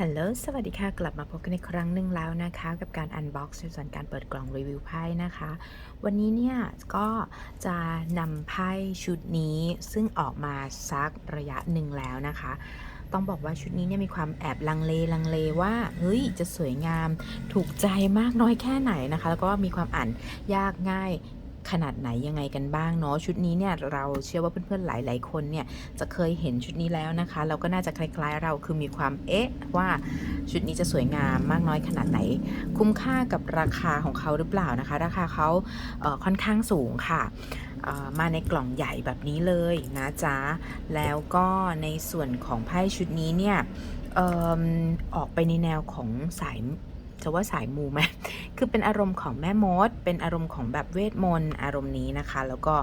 ฮัลโหล สวัสดีค่ะ กลับมาพบกันในครั้งหนึ่งแล้วนะคะ กับการอันบ็อกซ์ในส่วนการเปิดกล่องรีวิวไพ่นะคะ วันนี้เนี่ยก็จะนำไพ่ชุดนี้ซึ่งออกมาสักระยะหนึ่งแล้วนะคะ ต้องบอกว่าชุดนี้เนี่ยมีความแอบลังเลลังเลว่า เฮ้ย จะสวยงาม ถูกใจมากน้อยแค่ไหนนะคะ แล้วก็มีความอ่านยากง่าย ขนาดไหนยังไงกันบ้างเนาะชุดนี้เนี่ยเราเชื่อว่าเพื่อนๆหลาย ๆ คนเนี่ยจะเคยเห็นชุดนี้แล้วนะคะเราก็น่าจะคล้าย ๆ เราคือมีความเอ๊ะว่าชุดนี้จะสวยงามมากน้อยขนาดไหน คุ้มค่ากับราคาของเขาหรือเปล่านะคะ ราคาเขาเค่อนข้างสูงค่ะมาในกล่องใหญ่แบบนี้เลยนะจ๊ะ แล้วก็ในส่วนของไพ่ชุดนี้เนี่ยเอิ่มออกไปในแนวของสาย จะว่าสายมูไหมคือเป็นอารมณ์ของแม่มด เป็นอารมณ์ของแบบเวทมนต์อารมณ์นี้นะคะ แล้วก็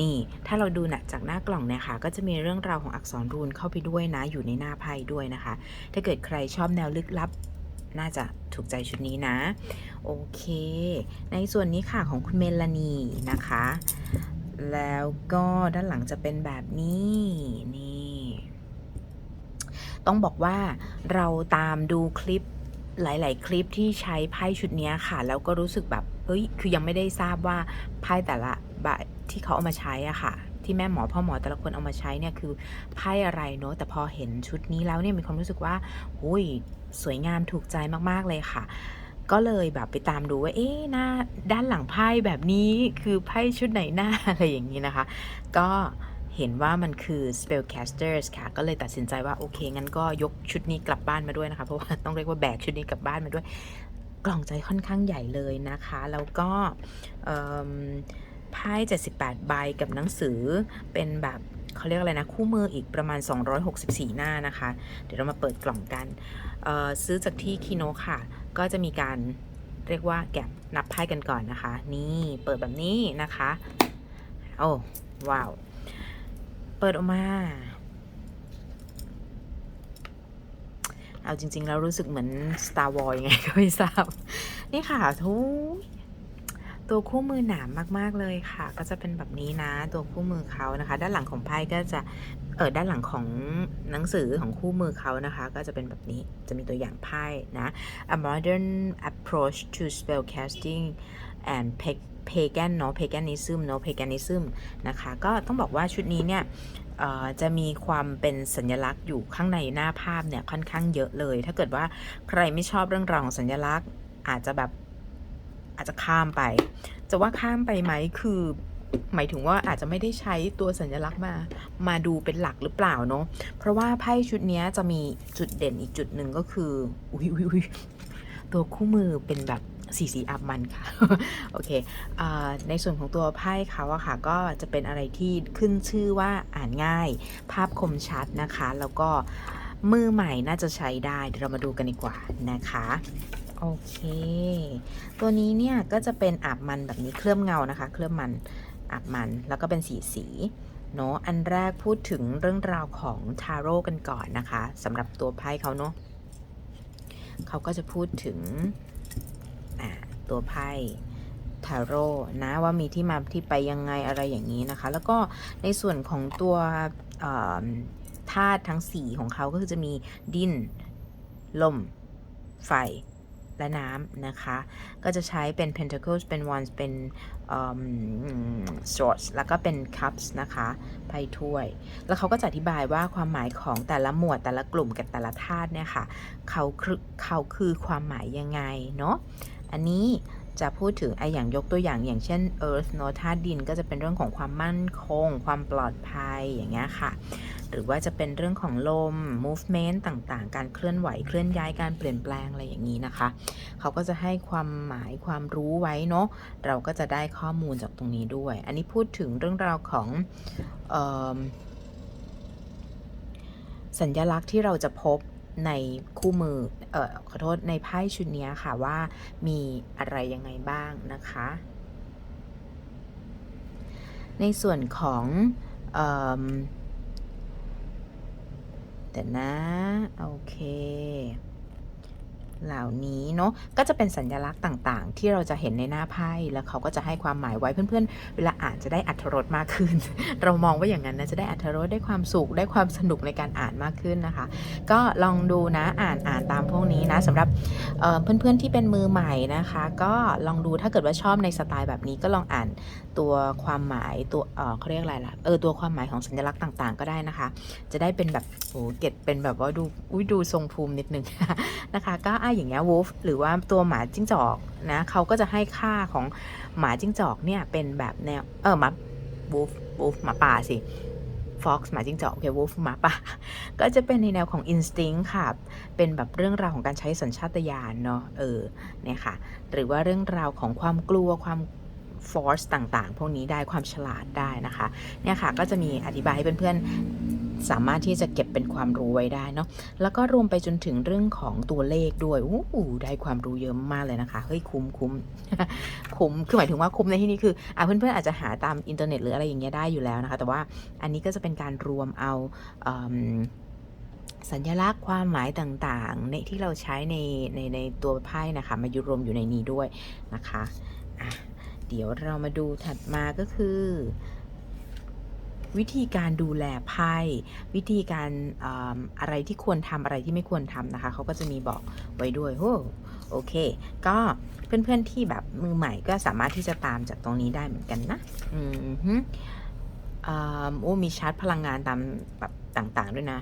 นี่ถ้าเราดูนะจากหน้ากล่องเนี่ยค่ะ ก็จะมีเรื่องราวของอักษรรูนเข้าไปด้วยนะ อยู่ในหน้าไพ่ด้วยนะคะ ถ้าเกิดใครชอบแนวลึกลับน่าจะถูกใจชุดนี้นะ โอเค ในส่วนนี้ค่ะของคุณเมลานีนะคะ แล้วก็ด้านหลังจะเป็นแบบนี้นี่ ต้องบอกว่าเราตามดูคลิป หลาย ๆ คลิปที่ใช้ไพ่ชุดนี้ค่ะ แล้วก็รู้สึกแบบเฮ้ยคือยังไม่ได้ทราบว่าไพ่แต่ละใบที่เขาเอามาใช้อะค่ะ ที่แม่หมอพ่อหมอแต่ละคนเอามาใช้เนี่ยคือไพ่อะไรเนอะแต่พอเห็นชุดนี้แล้วเนี่ยมีความรู้สึกว่าหุยสวยงามถูกใจมากๆเลยค่ะ ก็เลยแบบไปตามดูว่าเอ๊ะหน้าด้านหลังไพ่แบบนี้คือไพ่ชุดไหนหน้าอะไรอย่างนี้นะคะ ก็ เห็นว่ามันคือ spellcasters ค่ะ ก็เลยตัดสินใจว่า โอเค งั้นก็ยกชุดนี้กลับบ้านมาด้วยนะคะ เพราะว่าต้องเรียกว่าแบกชุดนี้กลับบ้านมาด้วย กล่องใจค่อนข้างใหญ่เลยนะคะ แล้วก็เอิ่มไพ่78 ใบกับหนังสือเป็นแบบเขาเรียกอะไรนะ คู่มืออีกประมาณ 264 หน้านะคะ เดี๋ยวเรามาเปิดกล่องกัน ซื้อจากที่คีโนค่ะ ก็จะมีการเรียกว่าแกะนับไพ่กันก่อนนะคะ นี่เปิดแบบนี้นะคะ โอ้ว้าว เปิดออกมา เอาจริง ๆ แล้วรู้สึกเหมือน Star Wars ยังไงก็ไม่ทราบ นี่ค่ะทุกตัวคู่มือหนามมากๆเลยค่ะ ก็จะเป็นแบบนี้นะ ตัวคู่มือเขานะคะ ด้านหลังของไพ่ก็จะเออด้านหลังของหนังสือของคู่มือเขานะคะ ก็จะเป็นแบบนี้จะมีตัวอย่างไพ่นะ A modern approach to spellcasting and pa- pagan เนาะ paganism เนาะ paganism นะคะ ก็ต้องบอกว่าชุดนี้เนี่ยจะมีความเป็นสัญลักษณ์อยู่ข้างในหน้าภาพเนี่ยค่อนข้างเยอะเลย ถ้าเกิดว่าใครไม่ชอบเรื่องราวของสัญลักษณ์ อาจจะแบบอาจจะข้ามไป จะว่าข้ามไปไหมคือหมายถึงว่าอาจจะไม่ได้ใช้ตัวสัญลักษณ์มามาดูเป็นหลักหรือเปล่าเนาะเพราะว่าไพ่ชุดนี้จะมีจุดเด่นอีกจุดหนึ่งก็คือ อุ้ยอุ้ยอุ้ยตัวคู่มือเป็นแบบ สีสีอับมันค่ะ โอเคอในส่วนของตัวไพ่เขาอะค่ะ ก็จะเป็นอะไรที่ขึ้นชื่อว่าอ่านง่าย ภาพคมชัดนะคะ แล้วก็มือใหม่น่าจะใช้ได้ เดี๋ยวเรามาดูกันดีกว่านะคะโอเค ตัวนี้เนี่ยก็จะเป็นอาบมันแบบนี้เคลือบเงานะคะ เคลือบมันอาบมันแล้วก็เป็นสีสีเนาะอันแรกพูดถึงเรื่องราวของทาโร่กันก่อนนะคะสำหรับตัวไพ่เขาเนาะเขาก็จะพูดถึง ตัวไพ่ทาโร่นะว่ามีที่มาที่ไปยังไงอะไรอย่างนี้นะคะ แล้วก็ในส่วนของตัวธาตุทั้งสีของเขาก็คือจะมีดิน ลม ไฟและน้ำนะคะ ก็จะใช้เป็น pentacles เป็น wands เป็น swords แล้วก็เป็น cups นะคะไพ่ถ้วย แล้วเขาก็จะอธิบายว่าความหมายของแต่ละหมวดแต่ละกลุ่มกับแต่ละธาตุเนี่ยค่ะ เขาเขาคือความหมายยังไงเนาะ อันนี้จะพูดถึงไออย่างยกตัวอย่างอย่างเช่น earth เนอะธาตุดินก็จะเป็นเรื่องของความมั่นคง ความปลอดภัยอย่างเงี้ยค่ะ หรือว่าจะเป็นเรื่องของลม movement ต่างๆ การเคลื่อนไหวเคลื่อนย้ายการเปลี่ยนแปลงอะไรอย่างนี้นะคะ เขาก็จะให้ความหมายความรู้ไว้เนาะเราก็จะได้ข้อมูลจากตรงนี้ด้วย อันนี้พูดถึงเรื่องราวของเอสัญลักษณ์ที่เราจะพบ ในคู่มือเออขอโทษในไพ่ชุดนี้ค่ะว่ามีอะไรยังไงบ้างนะคะ ในส่วนของเออแต่นะ โอเค เหล่านี้เนาะก็จะเป็นสัญลักษณ์ต่างๆ ที่เราจะเห็นในหน้าไพ่แล้วเขาก็จะให้ความหมายไว้เพื่อนๆ เวลาอ่านจะได้อัธรสมากขึ้น เรามองว่าอย่างนั้นนะจะได้อัธรสได้ความสุขได้ความสนุกในการอ่านมากขึ้นนะคะ ก็ลองดูนะอ่านอ่านตามพวกนี้นะสำหรับเเพื่อนๆที่เป็นมือใหม่นะคะ ก็ลองดูถ้าเกิดว่าชอบในสไตล์แบบนี้ก็ลองอ่านตัวความหมายตัวเออเขาเรียกอะไรล่ะเออตัวความหมายของสัญลักษณ์ต่างๆ ก็ได้นะคะ จะได้เป็นแบบโอ้เก็ตเป็นแบบว่าดูอุ้ยดูทรงภูมินิดนึงนะคะ ก็อย่างเงี้ย wolf หรือว่าตัวหมาจิ้งจอกนะเขาก็จะให้ค่าของหมาจิ้งจอกเนี่ยเป็นแบบแนวเออหมา wolf wolf หมาป่าสิ fox หมาจิ้งจอกโอเค wolf หมาป่าก็จะเป็นในแนวของ instinct ค่ะ เป็นแบบเรื่องราวของการใช้สัญชาตญาณเนาะเออเนี่ยค่ะ หรือว่าเรื่องราวของความกลัวความ force ต่างๆ พวกนี้ได้ความฉลาดได้นะคะ เนี่ยค่ะ ก็จะมีอธิบายให้เพื่อนๆ สามารถที่จะเก็บเป็นความรู้ไว้ได้เนาะแล้วก็รวมไปจนถึงเรื่องของตัวเลขด้วยอู้ได้ความรู้เยอะมากเลยนะคะเฮ้ยคุ้มคุ้มคุ้มคือหมายถึงว่าคุ้มในที่นี้คืออะเพื่อนๆอาจจะหาตามอินเทอร์เน็ตหรืออะไรอย่างเงี้ยได้อยู่แล้วนะคะ แต่ว่าอันนี้ก็จะเป็นการรวมเอาเอิ่มสัญลักษณ์ความหมายต่างๆ ในที่เราใช้ในในในตัวไพ่นะคะ มาอยู่รวมอยู่ในนี้ด้วยนะคะะเดี๋ยวเรามาดูถัดมาก็คือ วิธีการดูแลไพ่วิธีการออะไรที่ควรทำอะไรที่ไม่ควรทำนะคะเขาก็จะมีบอกไว้ด้วยโอ้โอเค ก็เพื่อนๆที่แบบมือใหม่ก็สามารถที่จะตามจากตรงนี้ได้เหมือนกันนะอืมฮึอ่าโอ้มีชาร์จพลังงานตามแบบต่างๆด้วยนะ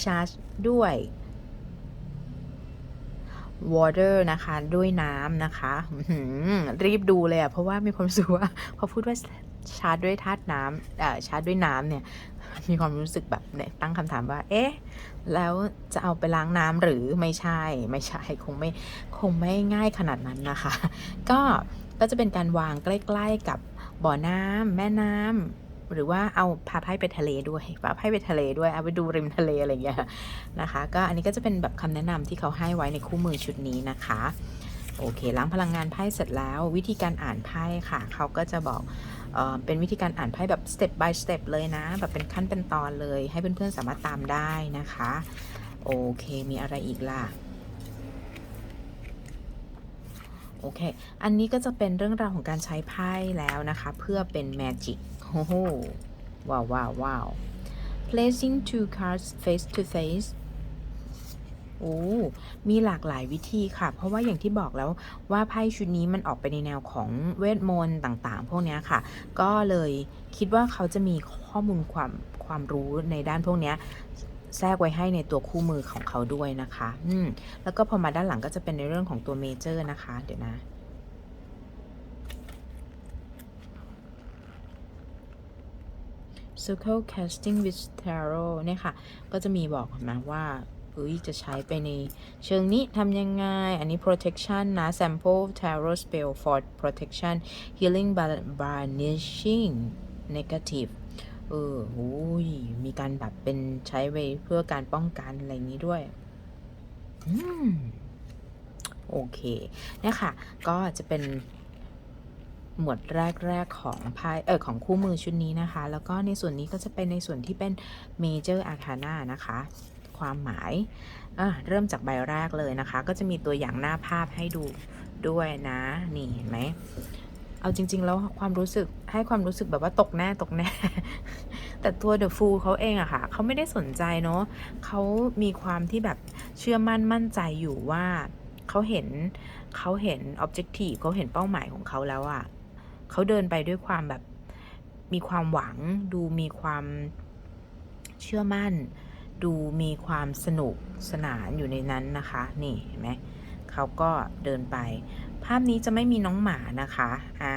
ชาร์จด้วย water นะคะ ด้วยน้ำนะคะ รีบดูเลยอะเพราะว่ามีความรู้สึกว่าพอพูดว่า ชาร์จด้วยธาตุน้ำเอ่อชาร์จด้วยน้ำเนี่ย มีความรู้สึกแบบตั้งคำถามว่า เอ๊ะ แล้วจะเอาไปล้างน้ำหรือไม่ใช่ ไม่ใช่ คงไม่คงไม่ง่ายขนาดนั้นนะคะ ก็ก็จะเป็นการวางใกล้ๆกับบ่อน้ำแม่น้ำหรือว่าเอาพาไพ่ไปทะเลด้วยพาไพ่ไปทะเลด้วยเอาไปดูริมทะเลอะไรอย่างเงี้ยนะคะ ก็อันนี้ก็จะเป็นแบบคำแนะนำที่เขาให้ไว้ในคู่มือชุดนี้นะคะโอเคล้างพลังงานไพ่เสร็จแล้ว วิธีการอ่านไพ่ค่ะ เขาก็จะบอก เป็นวิธีการอ่านไพ่แบบ step by step เลยนะ แบบเป็นขั้นเป็นตอนเลย ให้เพื่อนๆสามารถตามได้นะคะ โอเค มีอะไรอีกล่ะโอเค อันนี้ก็จะเป็นเรื่องราวของการใช้ไพ่แล้วนะคะ เพื่อเป็น magic โอ้โหว้าวว้าวว้าว placing two cards face to face โอ้มีหลากหลายวิธีค่ะ เพราะว่าอย่างที่บอกแล้วว่าไพ่ชุดนี้มันออกไปในแนวของเวทมนต์ต่างๆ พวกนี้ค่ะ ก็เลยคิดว่าเขาจะมีข้อมูลความความรู้ในด้านพวกนี้แทรกไว้ให้ในตัวคู่มือของเขาด้วยนะคะ อืม แล้วก็พอมาด้านหลังก็จะเป็นในเรื่องของตัวเมเจอร์นะคะ เดี๋ยวนะ Circle Casting with Tarot เนี่ยค่ะ ก็จะมีบอกนะว่า เอ้ยจะใช้ไปในเชิงนี้ทำยังไง อันนี้ protection นะ sample tarot spell for protection healing banishing negative เออโอ้ย มีการแบบเป็นใช้ไว้เพื่อการป้องกันอะไรนี้ด้วย อืม โอเคเนี่ยค่ะ ก็จะเป็นหมวดแรก ๆ ของไพ่เออของคู่มือชุดนี้นะคะ แล้วก็ในส่วนนี้ก็จะเป็นในส่วนที่เป็น Major Arcana นะคะ ความหมาย เริ่มจากใบแรกเลยนะคะ ก็จะมีตัวอย่างหน้าภาพให้ดูด้วยนะ นี่เห็นไหม เอาจริง ๆ แล้วความรู้สึกให้ความรู้สึกแบบว่าตกแน่ตกแน่ แต่ตัว The Fool เขาเองอะค่ะเขาไม่ได้สนใจเนาะเขามีความที่แบบเชื่อมั่นมั่นใจอยู่ว่าเขาเห็นเขาเห็น objective เขาเห็นเป้าหมายของเขาแล้วอะเขาเดินไปด้วยความแบบมีความหวังดูมีความเชื่อมั่น ดูมีความสนุกสนานอยู่ในนั้นนะคะ นี่เห็นไหมเขาก็เดินไป ภาพนี้จะไม่มีน้องหมานะคะ อ่า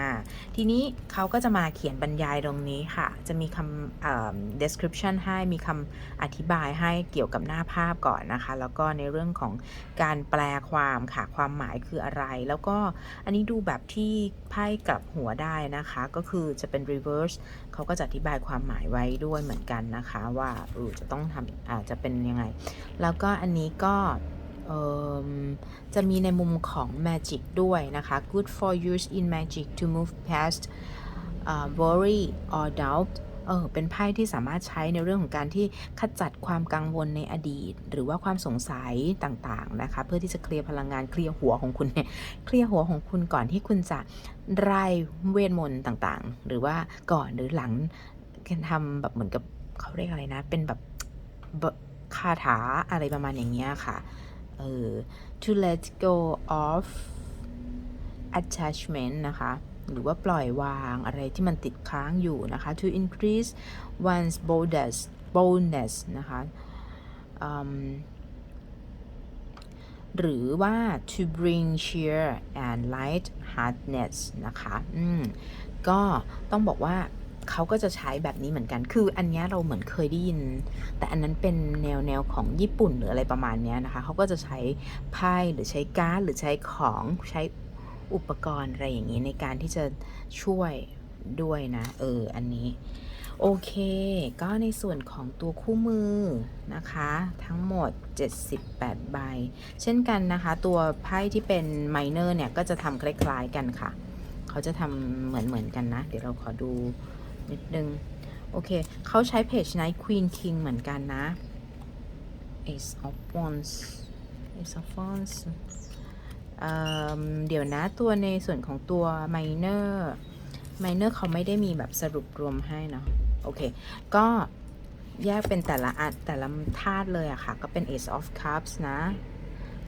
ทีนี้เขาก็จะมาเขียนบรรยายตรงนี้ค่ะ จะมีคำ description ให้ มีคำอธิบายให้เกี่ยวกับหน้าภาพก่อนนะคะ แล้วก็ในเรื่องของการแปลความค่ะ ความหมายคืออะไร แล้วก็อันนี้ดูแบบที่ไพ่กลับหัวได้นะคะ ก็คือจะเป็น reverse เขาก็จะอธิบายความหมายไว้ด้วยเหมือนกันนะคะ ว่าเออจะต้องทำอาจจะเป็นยังไง แล้วก็อันนี้ก็ จะมีในมุมของ Magic ด้วยนะคะ Good for use in magic to move past uh, worry or doubt เออเป็นไพ่ที่สามารถใช้ในเรื่องของการที่ขจัดความกังวลในอดีต หรือว่าความสงสัยต่างๆนะคะ เพื่อที่จะเคลียร์พลังงานเคลียร์หัวของคุณเนี่ยเคลียร์หัวของคุณก่อนที่คุณจะไล่เวทมนต์ต่างๆ หรือว่าก่อนหรือหลังทำแบบเหมือนกับเขาเรียกอะไรนะ เป็นแบบคาถาอะไรประมาณอย่างเงี้ยค่ะ ออ to let go of attachment นะคะ หรือว่าปล่อยวางอะไรที่มันติดค้างอยู่นะคะ to increase one's boldness boldness นะคะหรือว่า to bring cheer and light heartedness นะคะ อืม ก็ต้องบอกว่า เขาก็จะใช้แบบนี้เหมือนกัน คืออันนี้เราเหมือนเคยได้ยิน แต่อันนั้นเป็นแนวแนวของญี่ปุ่นหรืออะไรประมาณนี้นะคะ เขาก็จะใช้ไพ่หรือใช้การ์ดหรือใช้ของใช้อุปกรณ์อะไรอย่างนี้ในการที่จะช่วยด้วยนะ เออ อันนี้ โอเค ก็ในส่วนของตัวคู่มือนะคะ ทั้งหมด 78 ใบ เช่นกันนะคะ ตัวไพ่ที่เป็นไมเนอร์เนี่ย ก็จะทำคล้ายๆกันค่ะ เขาจะทำเหมือนๆกันนะ เดี๋ยวเราขอดู นิดนึง โอเค เขาใช้เพจ Night Queen King เหมือนกันนะ Ace of Wands Ace of Wands เเดี๋ยวนะตัวในส่วนของตัว Minor Minor เขาไม่ได้มีแบบสรุปรวมให้เนาะโอเค ก็แยกเป็นแต่ละอันแต่ละธาตุเลยอะค่ะ ก็เป็น Ace of Cups นะ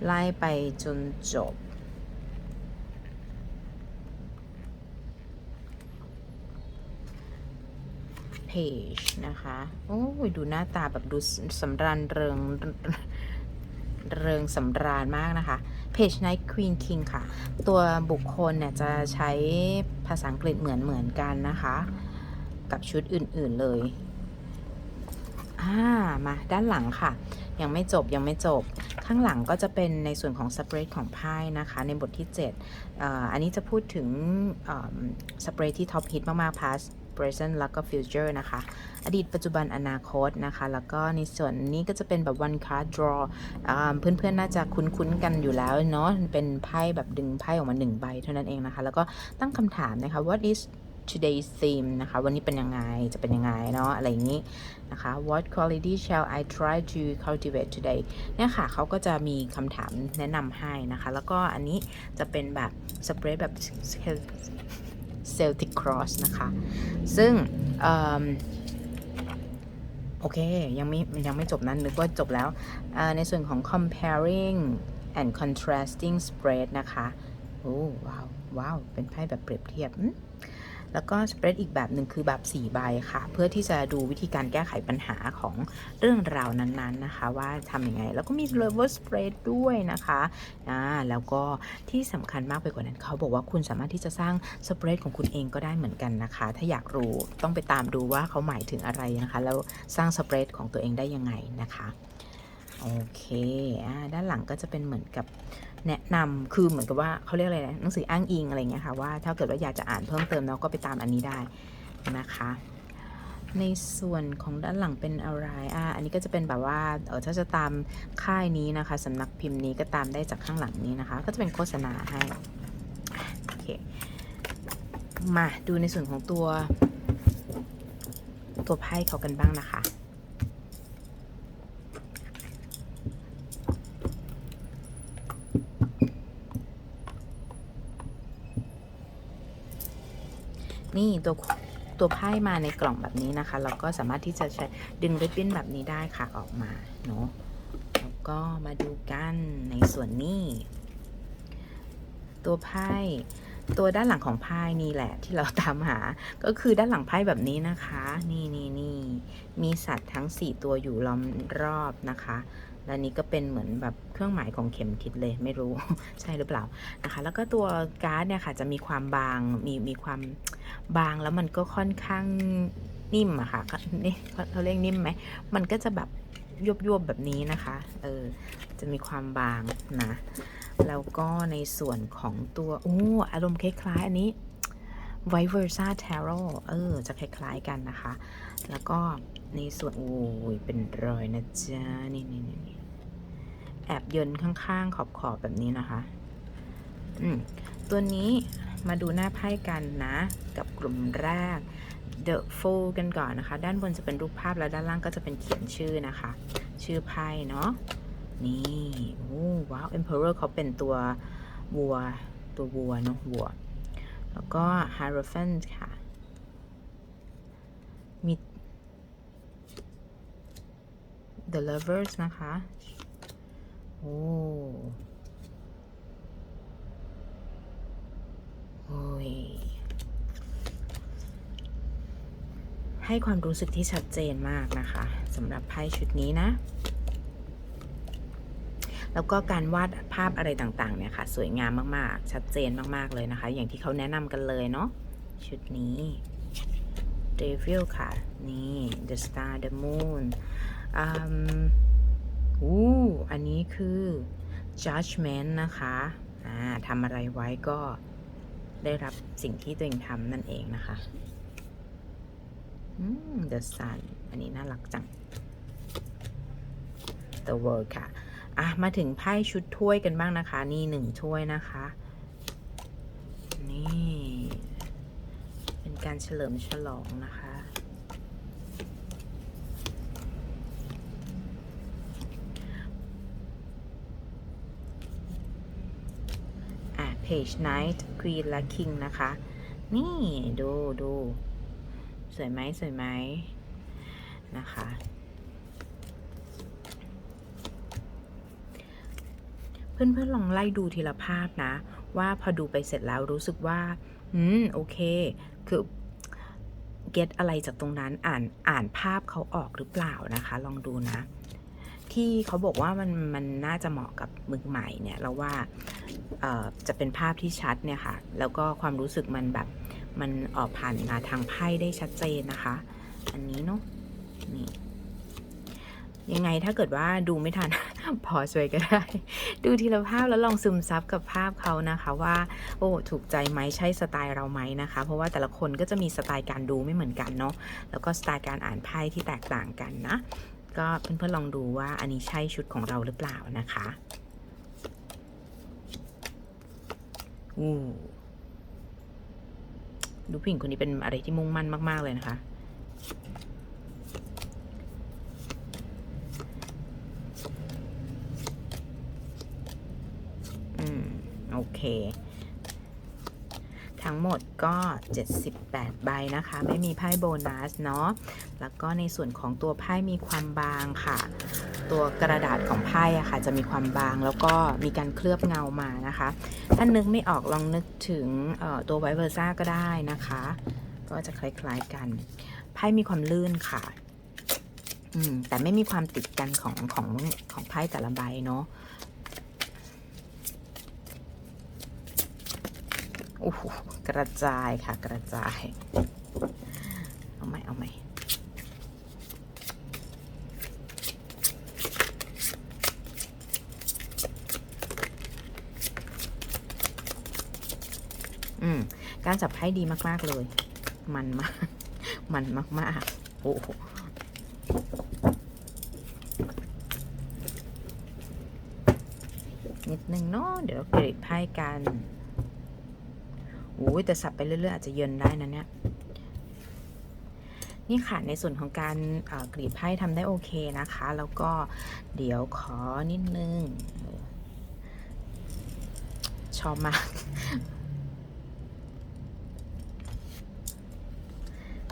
ไล่ไปจนจบ เพจนะคะ โอ้ยดูหน้าตาแบบดูสำราญเริงเริงสำราญมากนะคะเพจ Night Queen King ค่ะ ตัวบุคคลเนี่ยจะใช้ภาษาอังกฤษเหมือนเหมือนกันนะคะ กับชุดอื่นๆเลยอ่ามาด้านหลังค่ะ ยังไม่จบยังไม่จบ ข้างหลังก็จะเป็นในส่วนของสเปรดของไพ่นะคะ ในบทที่7อ่อันนี้จะพูดถึงสเปรดที่ท็อปฮิตมากๆ past present แล้วก็ future นะคะ อดีตปัจจุบันอนาคตนะคะ แล้วก็ในส่วนนี้ก็จะเป็นแบบ one card draw อ่าเพื่อนๆ น่าจะคุ้นๆ กันอยู่แล้วเนาะ เป็นไพ่แบบดึงไพ่ออกมาหนึ่งใบเท่านั้นเองนะคะ แล้วก็ตั้งคำถามนะคะ what is today's theme นะคะ วันนี้เป็นยังไง จะเป็นยังไงเนาะ อะไรอย่างนี้นะคะ what quality shall I try to cultivate today เนี่ยค่ะเขาก็จะมีคำถามแนะนำให้นะคะ แล้วก็อันนี้จะเป็นแบบสเปรดแบบ Celtic Cross นะคะ ซึ่งโอเค ยังไม่ยังไม่จบนั้นนึกว่าจบแล้ว ในส่วนของ comparing and contrasting spread นะคะ โอ้ว้าว ว้าว เป็นไพ่แบบเปรียบเทียบ แล้วก็สเปรดอีกแบบหนึ่งคือแบบ4ใบค่ะ เพื่อที่จะดูวิธีการแก้ไขปัญหาของเรื่องราวนั้นๆนะคะว่าทำยังไง แล้วก็มี reverse spread ด้วยนะคะอ่าแล้วก็ที่สำคัญมากไปกว่านั้นเขาบอกว่าคุณสามารถที่จะสร้างสเปรดของคุณเองก็ได้เหมือนกันนะคะ ถ้าอยากรู้ต้องไปตามดูว่าเขาหมายถึงอะไรนะคะ แล้วสร้างสเปรดของตัวเองได้ยังไงนะคะ โอเคอ่าด้านหลังก็จะเป็นเหมือนกับ แนะนำคือเหมือนกับว่าเขาเรียกอะไรนะหนังสืออ้างอิงอะไรเงี้ยค่ะว่าถ้าเกิดว่าอยากจะอ่านเพิ่มเติมเนาะก็ไปตามอันนี้ได้นะคะ ในส่วนของด้านหลังเป็นอะไรอ่าอันนี้ก็จะเป็นแบบว่าเออถ้าจะตามค่ายนี้นะคะสำนักพิมพ์นี้ก็ตามได้จากข้างหลังนี้นะคะ ก็จะเป็นโฆษณาให้โอเคมาดูในส่วนของตัวตัวไพ่เขากันบ้างนะคะ นี่ตัวตัวไพ่มาในกล่องแบบนี้นะคะ เราก็สามารถที่จะใช้ดึงริบบิ้นแบบนี้ได้ค่ะออกมาเนาะแล้วก็มาดูกันในส่วนนี้ ตัวไพ่ตัวด้านหลังของไพ่นี่แหละที่เราตามหา ก็คือด้านหลังไพ่แบบนี้นะคะ นี่นี่นี่มีสัตว์ทั้ง 4 ตัวอยู่ล้อมรอบนะคะ และนี้ก็เป็นเหมือนแบบเครื่องหมายของเข็มทิศเลยไม่รู้ ใช่หรือเปล่านะคะ แล้วก็ตัวการ์ดเนี่ยค่ะจะมีความบางมีมีความบางแล้วมันก็ค่อนข้างนิ่มอะค่ะนี่เขาเรียกนิ่มไหมมันก็จะแบบยวบแบบนี้นะคะเออจะมีความบางนะแล้วก็ในส่วนของตัวโอ้อารมณ์คล้ายๆอันนี้ Vice versa Tarot เออจะคล้ายๆกันนะคะ แล้วก็ ในส่วนโอ้ยเป็นรอยนะจ๊ะนี่นี่นี่แอบเยินข้างๆขอบๆแบบนี้นะคะ อืมตัวนี้มาดูหน้าไพ่กันนะ กับกลุ่มแรก The Fool กันก่อนนะคะ ด้านบนจะเป็นรูปภาพแล้วด้านล่างก็จะเป็นเขียนชื่อนะคะ ชื่อไพ่เนาะนี่โอ้ว้าว Emperor เขาเป็นตัววัว ตัววัวเนาะวัว แล้วก็ Hierophant ค่ะมี The Lovers นะคะ โอ้โอยให้ความรู้สึกที่ชัดเจนมากนะคะสำหรับไพ่ชุดนี้นะ แล้วก็การวาดภาพอะไรต่างๆเนี่ยค่ะ สวยงามมากๆ ชัดเจนมากๆเลยนะคะ อย่างที่เขาแนะนำกันเลยเนาะชุดนี้ Devil ค่ะ นี่ The Star The Moon อืมอู้อันนี้คือ judgment นะคะอ่าทำอะไรไว้ก็ได้รับสิ่งที่ตัวเองทำนั่นเองนะคะอืม The Sun อันนี้น่ารักจัง The World ค่ะอะ มาถึงไพ่ชุดถ้วยกันบ้างนะคะ นี่หนึ่งถ้วยนะคะ นี่ เป็นการเฉลิมฉลองนะคะ อะ Page Knight Queen และ King นะคะ นี่ดูดูสวยไหมสวยไหมนะคะ เพื่อนๆลองไล่ดูทีละภาพนะ ว่าพอดูไปเสร็จแล้วรู้สึกว่า อืม โอเค คือเก็ตอะไรจากตรงนั้นอ่านอ่านภาพเขาออกหรือเปล่านะคะ ลองดูนะ ที่เขาบอกว่ามันมันน่าจะเหมาะกับมือใหม่เนี่ยเราว่า จะเป็นภาพที่ชัดเนี่ยค่ะ แล้วก็ความรู้สึกมันแบบมันออกผ่านมาทางไพ่ได้ชัดเจนนะคะ อันนี้เนาะนี่ยังไงถ้าเกิดว่าดูไม่ทัน พอช่วยก็ได้ ดูทีละภาพแล้วลองซึมซับกับภาพเขานะคะว่า โอ้ถูกใจไหมใช่สไตล์เราไหมนะคะ เพราะว่าแต่ละคนก็จะมีสไตล์การดูไม่เหมือนกันเนาะแล้วก็สไตล์การอ่านไพ่ที่แตกต่างกันนะ ก็เพื่อนๆลองดูว่าอันนี้ใช่ชุดของเราหรือเปล่านะคะ อู้ดูผู้หญิงคนนี้เป็นอะไรที่มุ่งมั่นมาก ๆ เลยนะคะ อืม โอเค ทั้งหมดก็ 78 ใบนะคะ ไม่มีไพ่โบนัสเนาะ แล้วก็ในส่วนของตัวไพ่มีความบางค่ะ ตัวกระดาษของไพ่อะค่ะจะมีความบางแล้วก็มีการเคลือบเงามานะคะ ถ้านึกไม่ออกลองนึกถึงตัวไวเวอร์ซ่าก็ได้นะคะ ก็จะคล้ายๆกัน ไพ่มีความลื่นค่ะอืมแต่ไม่มีความติดกันของของของไพ่แต่ละใบเนาะโอ้โหกระจายค่ะกระจาย เอาใหม่ เอาใหม่ อืม การจับไพ่ดีมาก ๆ เลย มันมาก มันมาก ๆ โอ้โหนิดนึงเนาะเดี๋ยวเราเกรดไพ่กันโอ้ยแต่สับไปเรื่อยๆอาจจะเยินได้นะเนี่ยนี่ค่ะในส่วนของการเกรีดไพ่ทำได้โอเคนะคะ แล้วก็เดี๋ยวขอนิดนึงชอบมาก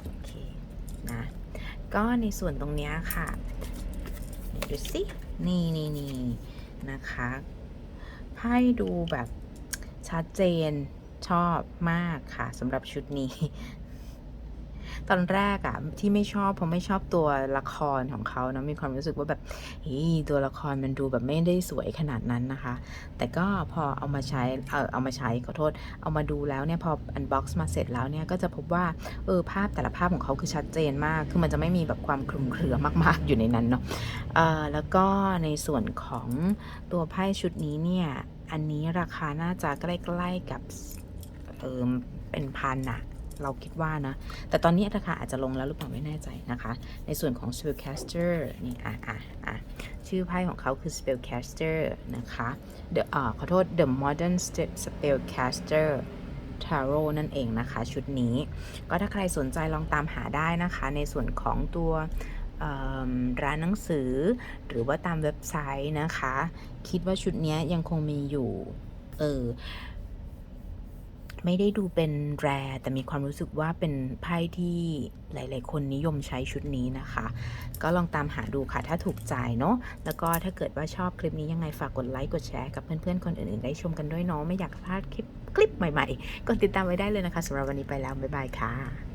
โอเค นะ ก็ในส่วนตรงนี้ค่ะดูสินี่นี่นี่นะคะไพ่ดูแบบชัดเจนชอบมากค่ะสำหรับชุดนี้ ตอนแรกอะที่ไม่ชอบเพราะไม่ชอบตัวละครของเขานะมีความรู้สึกว่าแบบเฮ้ยตัวละครมันดูแบบไม่ได้สวยขนาดนั้นนะคะ แต่ก็พอเอามาใช้เออเอามาใช้ขอโทษ เอามาดูแล้วเนี่ยพออันบ็อกซ์มาเสร็จแล้วเนี่ยก็จะพบว่าเออภาพแต่ละภาพของเขาคือชัดเจนมาก คือมันจะไม่มีแบบความคลุมเครือมาก ๆ อยู่ในนั้นเนาะเออแล้วก็ในส่วนของตัวไพ่ชุดนี้เนี่ยอันนี้ราคาน่าจะใกล้ ๆกับเออเป็นพันอะ เราคิดว่านะ แต่ตอนนี้ราคาอาจจะลงแล้วหรือเปล่าไม่แน่ใจนะคะ ในส่วนของ spellcaster นี่อะอะอะชื่อไพ่ของเขาคือ spellcaster นะคะ the อ่าขอโทษ the modern spellcaster ทาโร่นั่นเองนะคะ ชุดนี้ ก็ถ้าใครสนใจลองตามหาได้นะคะ ในส่วนของตัวร้านหนังสือ หรือว่าตามเว็บไซต์นะคะ คิดว่าชุดนี้ยังคงมีอยู่ เออ ไม่ได้ดูเป็นแรแต่มีความรู้สึกว่าเป็นไพ่ที่หลาย ๆ คนนิยมใช้ชุดนี้นะคะ ก็ลองตามหาดูค่ะ ถ้าถูกใจเนาะแล้วก็ถ้าเกิดว่าชอบคลิปนี้ยังไงฝากกดไลค์กดแชร์กับเพื่อน ๆ คนอื่น ๆ ได้ชมกันด้วยเนาะไม่อยากพลาดคลิปคลิปใหม่ ๆ กดติดตามไว้ได้เลยนะคะสำหรับวันนี้ไปแล้วบ๊ายบายค่ะ